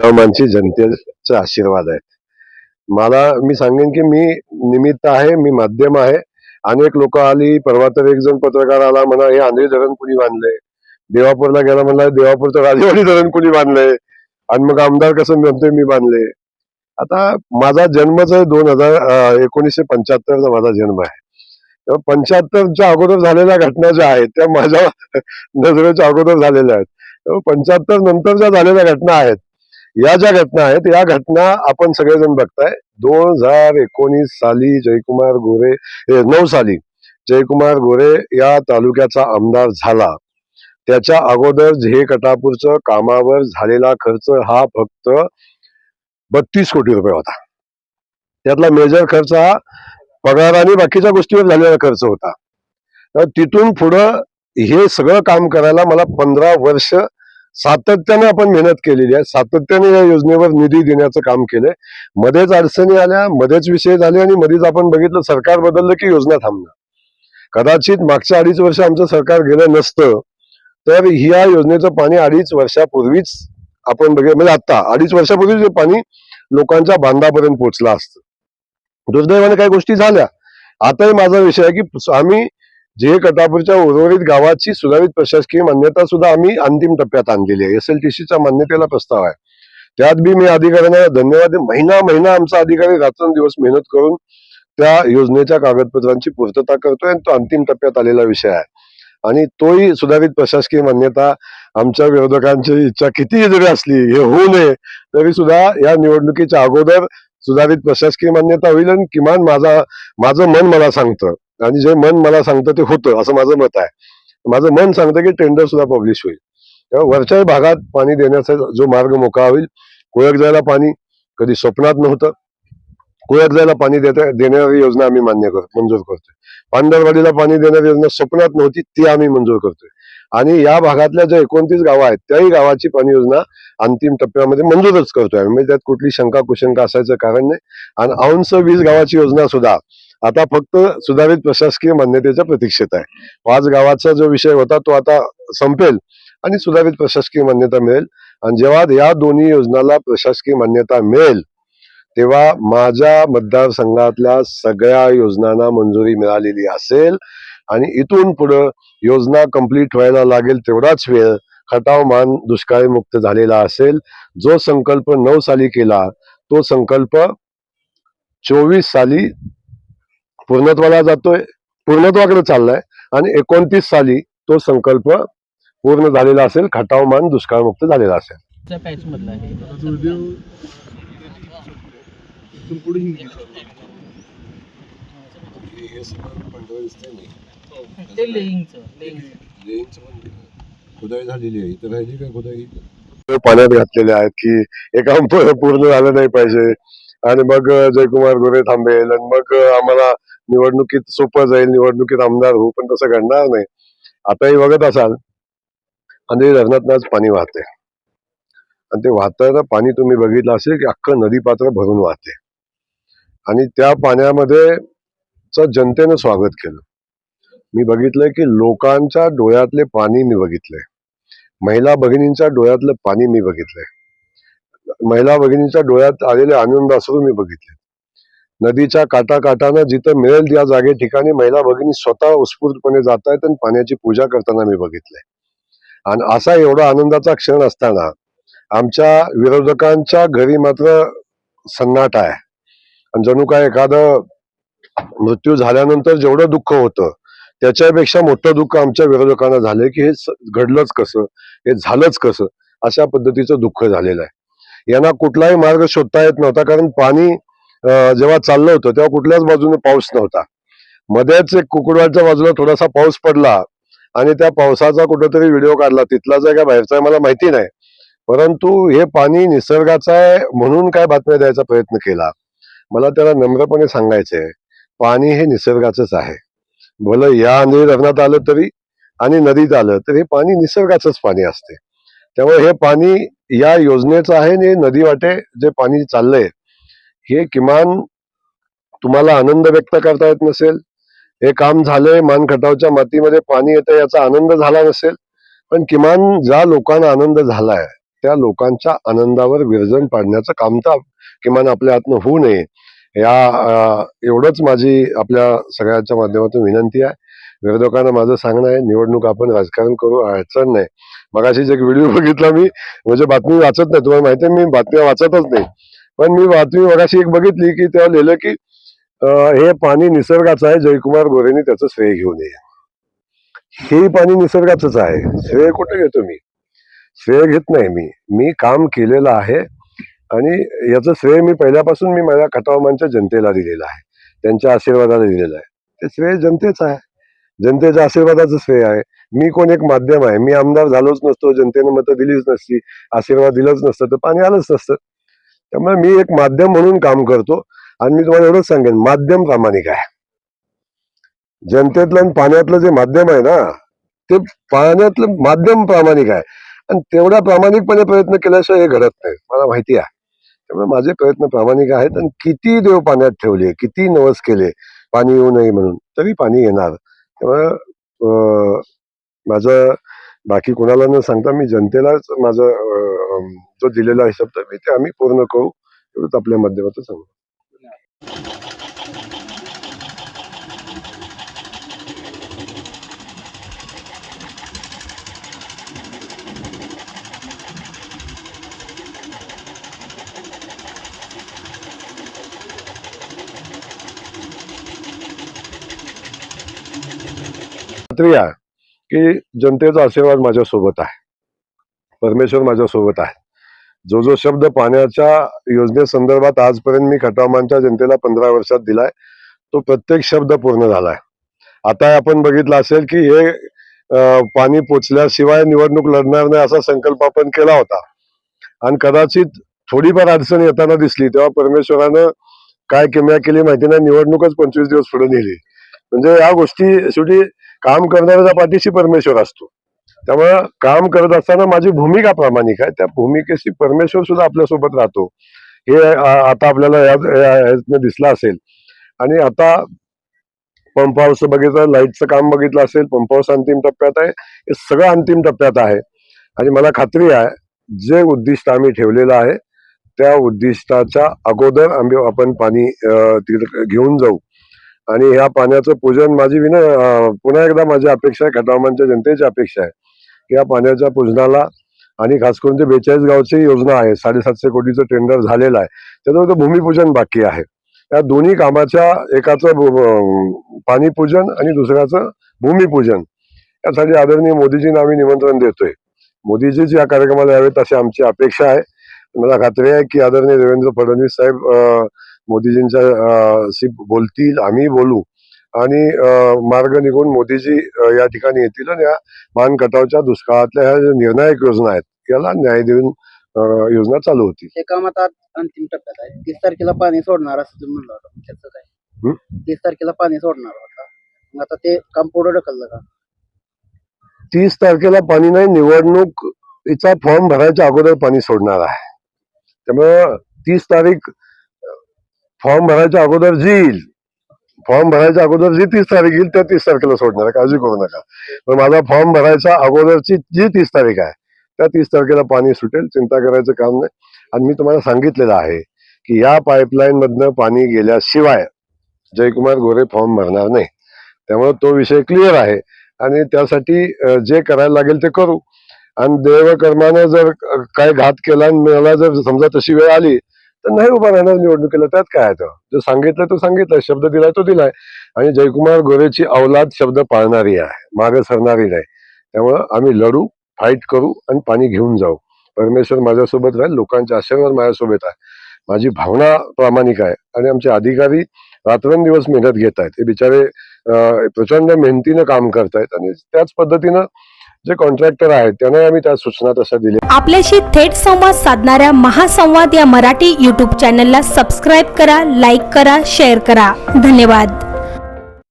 मानची जनतेचे आशीर्वाद आहेत मला मी सांगेन की मी निमित्त आहे मी माध्यम आहे. अनेक लोक आली परवा तर एक जण पत्रकार आला म्हणा हे आंधळी धरण कुणी बांधले देवापूरला गेला म्हणला देवापूरचं राजेवाडी धरण कुणी बांधले आणि मग आमदार कसं म्हणतोय मी बांधले आता माझा जन्मच आहे दोन हजार एकोणीसशे पंच्याहत्तरचा माझा जन्म आहे. पंच्याहत्तरच्या अगोदर झालेल्या घटना ज्या आहेत त्या माझ्या नजरेच्या अगोदर झालेल्या आहेत. पंच्याहत्तर नंतर ज्या झालेल्या घटना आहेत या ज्या घटना आहेत या घटना आपण सगळेजण बघताय. दोन हजार एकोणीस साली जयकुमार गोरे हे, नऊ साली जयकुमार गोरे या तालुक्याचा आमदार झाला. त्याच्या अगोदर झे कटापूरचं कामावर झालेला खर्च हा फक्त बत्तीस कोटी रुपये होता. त्यातला मेजर खर्च हा पगार आणि बाकीच्या गोष्टीवर झालेला खर्च होता. तर तिथून पुढं हे सगळं काम करायला मला पंधरा वर्ष सातत्याने आपण मेहनत केलेली आहे. सातत्याने या योजनेवर निधी देण्याचं काम केलंय. मध्येच अडचणी आल्या मध्येच विषय झाले आणि मध्येच आपण बघितलं सरकार बदललं की योजना थांबणार. कदाचित मागच्या अडीच वर्ष आमचं सरकार गेलं नसतं तर ह्या योजनेचं पाणी अडीच वर्षापूर्वीच आपण बघितलं म्हणजे आता अडीच वर्षापूर्वीच हे पाणी लोकांच्या बांधापर्यंत पोहोचलं असतं. दुर्दैवाने काही गोष्टी झाल्या. आताही माझा विषय आहे की आम्ही जे कटापूरच्या उर्वरित गावाची सुधारित प्रशासकीय मान्यता सुद्धा आम्ही अंतिम टप्प्यात आणलेली आहे. एस एल टी सीचा मान्यतेला प्रस्ताव आहे. त्यात बी मी अधिकाऱ्यांना धन्यवाद महिना महिना आमचा अधिकारी रात्रंदिवस मेहनत करून त्या योजनेच्या कागदपत्रांची पूर्तता करतोय आणि तो अंतिम टप्प्यात आलेला विषय आहे. आणि तोही सुधारित प्रशासकीय मान्यता आमच्या विरोधकांची इच्छा किती जरी असली हे होऊ नये तरी सुद्धा या निवडणुकीच्या अगोदर सुधारित प्रशासकीय मान्यता होईल आणि किमान माझा माझं मन मला सांगतं. आणि जे मन मला सांगतं ते होतं असं माझं मत आहे. माझं मन सांगतं की टेंडर सुद्धा पब्लिश होईल. तेव्हा वरच्याही भागात पाणी देण्याचा जो मार्ग मोकळा होईल कोळक जायला पाणी कधी स्वप्नात नव्हतं कोळक जायला पाणी देता देणारी योजना आम्ही मान्य करतो मंजूर करतोय. पांढरवाडीला पाणी देणारी योजना स्वप्नात नव्हती ती आम्ही मंजूर करतोय. आणि या भागातल्या ज्या एकोणतीस गावं आहेत त्याही गावाची पाणी योजना अंतिम टप्प्यामध्ये मंजूरच करतोय म्हणजे त्यात कुठली शंका कुशंका असायचं कारण नाही. आणि औंस वीस गावाची योजना सुद्धा आता फक्त सुधारित प्रशासकीय मान्यतेच्या प्रतीक्षेत आहे. पाच गावाचा जो विषय होता तो आता संपेल आणि सुधारित प्रशासकीय मान्यता मिळेल. आणि जेव्हा या दोन्ही योजनाला प्रशासकीय मान्यता मिळेल तेव्हा माझ्या मतदारसंघातल्या सगळ्या योजनांना मंजुरी मिळालेली असेल. आणि इथून पुढं योजना कंप्लीट व्हायला लागेल तेवढाच वेळ खटाव मान दुष्काळी मुक्त झालेला असेल. जो संकल्प नऊ साली केला तो संकल्प चोवीस साली पूर्णत्वाला जातोय पूर्णत्वाकडे चाललाय आणि एकोणतीस साली तो संकल्प पूर्ण झालेला असेल खटाव मान दुष्काळमुक्त झालेला असेल. खुदाई झालेली आहे. इथं राहिली काय खुदाई? पाण्यात घातलेले आहेत की हे काम प- पूर्ण झालं नाही पाहिजे. आणि मग जयकुमार गोरे थांबेल आणि मग आम्हाला निवडणुकीत सोपं जाईल निवडणुकीत आमदार होऊ पण तसं घडणार नाही. आताही बघत असाल आणि धरणात आज पाणी वाहते आणि ते वाहताना पाणी तुम्ही बघितलं असेल की अख्खं नदी पात्र भरून वाहते आणि त्या पाण्यामध्ये जनतेनं स्वागत केलं. मी बघितलंय की लोकांच्या डोळ्यातले पाणी मी बघितलंय. महिला भगिनींच्या डोळ्यातलं पाणी मी बघितलंय. महिला भगिनींच्या डोळ्यात आलेले आनंद असं मी बघितले नदीच्या काटा काटानं जिथं मिळेल त्या जागे ठिकाणी महिला भगिनी स्वतः उत्स्फूर्तपणे जात आहेत आणि पाण्याची पूजा करताना मी बघितलंय. आणि असा एवढा आनंदाचा क्षण असताना आमच्या विरोधकांच्या घरी मात्र सन्नाटा आहे. आणि जणू काय एखादं मृत्यू झाल्यानंतर जेवढं दुःख होतं त्याच्यापेक्षा मोठं दुःख आमच्या विरोधकांना झालंय की हे घडलंच कसं हे झालंच कसं अशा पद्धतीचं दुःख झालेलं आहे. यांना कुठलाही मार्ग शोधता येत नव्हता कारण पाणी जेव्हा चाललं होतं तेव्हा कुठल्याच बाजूने पाऊस नव्हता. मध्येच एक कुकुडवाडच्या बाजूला थोडासा पाऊस पडला आणि त्या पावसाचा कुठेतरी व्हिडिओ काढला. तिथलाच आहे का बाहेरचा आहे मला माहिती नाही. परंतु हे पाणी निसर्गाचं आहे म्हणून काय बातम्या द्यायचा प्रयत्न केला? मला त्याला नम्रपणे सांगायचंय पाणी हे निसर्गाचंच आहे. भलं या आंधळी धरणात आलं तरी आणि नदीत आलं तर हे पाणी निसर्गाचंच पाणी असते. त्यामुळे हे पाणी या योजनेचं आहे आणि नदी वाटे जे पाणी चाललंय हे किमान तुम्हाला आनंद व्यक्त करता येत नसेल. हे काम झालंय मानखटावच्या मातीमध्ये पाणी येतं याचा आनंद झाला नसेल. पण किमान ज्या लोकांना आनंद झालाय त्या लोकांच्या आनंदावर विरजन पाडण्याचं काम तर किमान आपल्या हातनं होऊ नये. या एवढंच माझी आपल्या सगळ्यांच्या माध्यमातून विनंती आहे. विरोधकांना माझं सांगणं आहे निवडणूक आपण राजकारण करू अडचण नाही. मगाशीच एक व्हिडिओ बघितला मी म्हणजे बातमी वाचत नाही. तुम्हाला माहिती आहे मी बातम्या वाचतच नाही. पण मी बातमी मगाशी एक बघितली की तेव्हा लिहिलं की हे पाणी निसर्गाचं आहे जयकुमार गोरेंनी त्याचं श्रेय घेऊ नये. हे पाणी निसर्गाचंच आहे. श्रेय कुठे घेतो मी? श्रेय घेत नाही मी. मी काम केलेलं आहे आणि याचं श्रेय मी पहिल्यापासून मी माझ्या खटावमानच्या जनतेला दिलेलं आहे. त्यांच्या आशीर्वादाला दिलेलं आहे. ते श्रेय जनतेचं आहे. जनतेच्या आशीर्वादाचं श्रेय आहे. मी कोण एक माध्यम आहे? मी आमदार झालोच नसतो जनतेने मतं दिलीच नसती आशीर्वाद दिलंच नसतं तर पाणी आलंच नसतं. त्यामुळे मी एक माध्यम म्हणून काम करतो. आणि मी तुम्हाला एवढंच सांगेन माध्यम प्रामाणिक आहे. जनतेतलं आणि पाण्यातलं जे माध्यम आहे ना ते पाण्यातलं माध्यम प्रामाणिक आहे. आणि तेवढ्या प्रामाणिकपणे प्रयत्न केल्याशिवाय हे घडत नाही. मला माहिती आहे. त्यामुळे माझे प्रयत्न प्रामाणिक आहेत आणि किती देव पाण्यात ठेवले किती नवस केले पाणी येऊ नये म्हणून तरी पाणी येणार. त्यामुळे माझं बाकी कोणाला न सांगता मी जनतेलाच माझा जो दिलेला हिशोब तर मी ते आम्ही पूर्ण करू एवढंच आपल्या माध्यमातून सांगू. खात्री की जनतेचा आशीर्वाद माझ्यासोबत आहे. परमेश्वर माझ्यासोबत आहे. जो जो शब्द पाण्याच्या योजनेसंदर्भात आजपर्यंत मी खटामांच्या जनतेला पंधरा वर्षात दिलाय तो प्रत्येक शब्द पूर्ण झालाय. आता आपण बघितलं असेल की हे पाणी पोचल्याशिवाय निवडणूक लढणार नाही असा संकल्प आपण केला होता. आणि कदाचित थोडीफार अडचण येताना दिसली तेव्हा परमेश्वरानं काय किमया केली माहिती नाही निवडणूकच पंचवीस दिवस पुढे नेली. म्हणजे या गोष्टी शेवटी काम करणाऱ्याच्या पाठीशी परमेश्वर असतो. त्यामुळं काम करत असताना माझी भूमिका प्रामाणिक आहे. त्या भूमिकेशी परमेश्वर सुद्धा आपल्यासोबत राहतो. हे आता आपल्याला याच या- यातनं दिसलं असेल. आणि आता पंप हाऊस बघितलं लाईटचं काम बघितलं असेल पंप हाऊस अंतिम टप्प्यात आहे. हे सगळं अंतिम टप्प्यात आहे. आणि मला खात्री आहे जे उद्दिष्ट आम्ही ठेवलेलं आहे त्या उद्दिष्टाच्या अगोदर आम्ही आपण पाणी तिकडे घेऊन जाऊ. आणि ह्या पाण्याचं पूजन माझी विन पुन्हा एकदा माझी अपेक्षा आहे खटावमानच्या जनतेची अपेक्षा आहे की या पाण्याच्या पूजनाला आणि खास करून ते बेचाळीस गावची योजना आहे साडेसातशे कोटीचं टेंडर झालेलं आहे त्याच्यावर भूमिपूजन बाकी आहे. या दोन्ही कामाच्या एकाचं पाणीपूजन आणि दुसऱ्याचं भूमिपूजन. यासाठी आदरणीय मोदीजींना आम्ही निमंत्रण देतोय. मोदीजीच या कार्यक्रमाला यावेत अशी आमची अपेक्षा आहे. मला खात्री आहे की आदरणीय देवेंद्र फडणवीस साहेब मोदीजींच्या शी बोलतील आम्ही बोलू. आणि मार्ग निघून मोदीजी या ठिकाणी येतील आणि या मान कटावच्या दुष्काळातल्या ह्या ज्या निर्णायक योजना आहेत याला न्याय देऊन योजना चालू होती हे काम आता अंतिम टप्प्यात आहे. तीस तारखेला पाणी सोडणार असं तुम्ही म्हणलं होतं. त्याचं काय? तीस तारखेला पाणी सोडणार होता. मग आता ते काम पुढे ढकललं का? तीस तारखेला पाणी नाही निवडणूक चा फॉर्म भरायच्या अगोदर पाणी सोडणार आहे. त्यामुळं तीस तारीख फॉर्म भरायच्या अगोदर जी येईल फॉर्म भरायच्या अगोदर जी तीस तारीख येईल त्या तीस तारखेला सोडणार आहे. काळजी करू नका. पण माझा फॉर्म भरायच्या अगोदरची जी तीस तारीख आहे त्या तीस तारखेला पाणी सुटेल चिंता करायचं काम नाही. आणि मी तुम्हाला सांगितलेलं आहे की या पाईपलाईन मधनं पाणी गेल्याशिवाय जयकुमार गोरे फॉर्म भरणार नाही. त्यामुळे तो विषय क्लिअर आहे. आणि त्यासाठी जे करायला लागेल ते करू. आणि देवकर्मानं जर काय घात केला आणि मला जर समजा तशी वेळ आली तर नाही उभा राहणार निवडणुकीला. त्यात काय आहे तो जो सांगितलं तो सांगितलाय शब्द दिलाय तो दिलाय. आणि जयकुमार गोरेची अवलाद शब्द पाळणारी आहे मागे सरणारी नाही. त्यामुळं आम्ही लढू फाईट करू आणि पाणी घेऊन जाऊ. परमेश्वर माझ्यासोबत राहील लोकांचे आशीर्वाद माझ्यासोबत आहे. माझी भावना प्रामाणिक आहे आणि आमचे अधिकारी रात्रंदिवस मेहनत घेत आहेत. हे बिचारे प्रचंड मेहनतीनं काम करतायत आणि त्याच पद्धतीनं जे कॉन्ट्रॅक्टर आहेत त्यांना आम्ही त्या सूचना तशा दिल्या आपल्याशी थेट संवाद साधणाऱ्या महासंवाद या मराठी यूट्यूब चॅनलला सबस्क्राईब करा लाईक करा शेअर करा. धन्यवाद.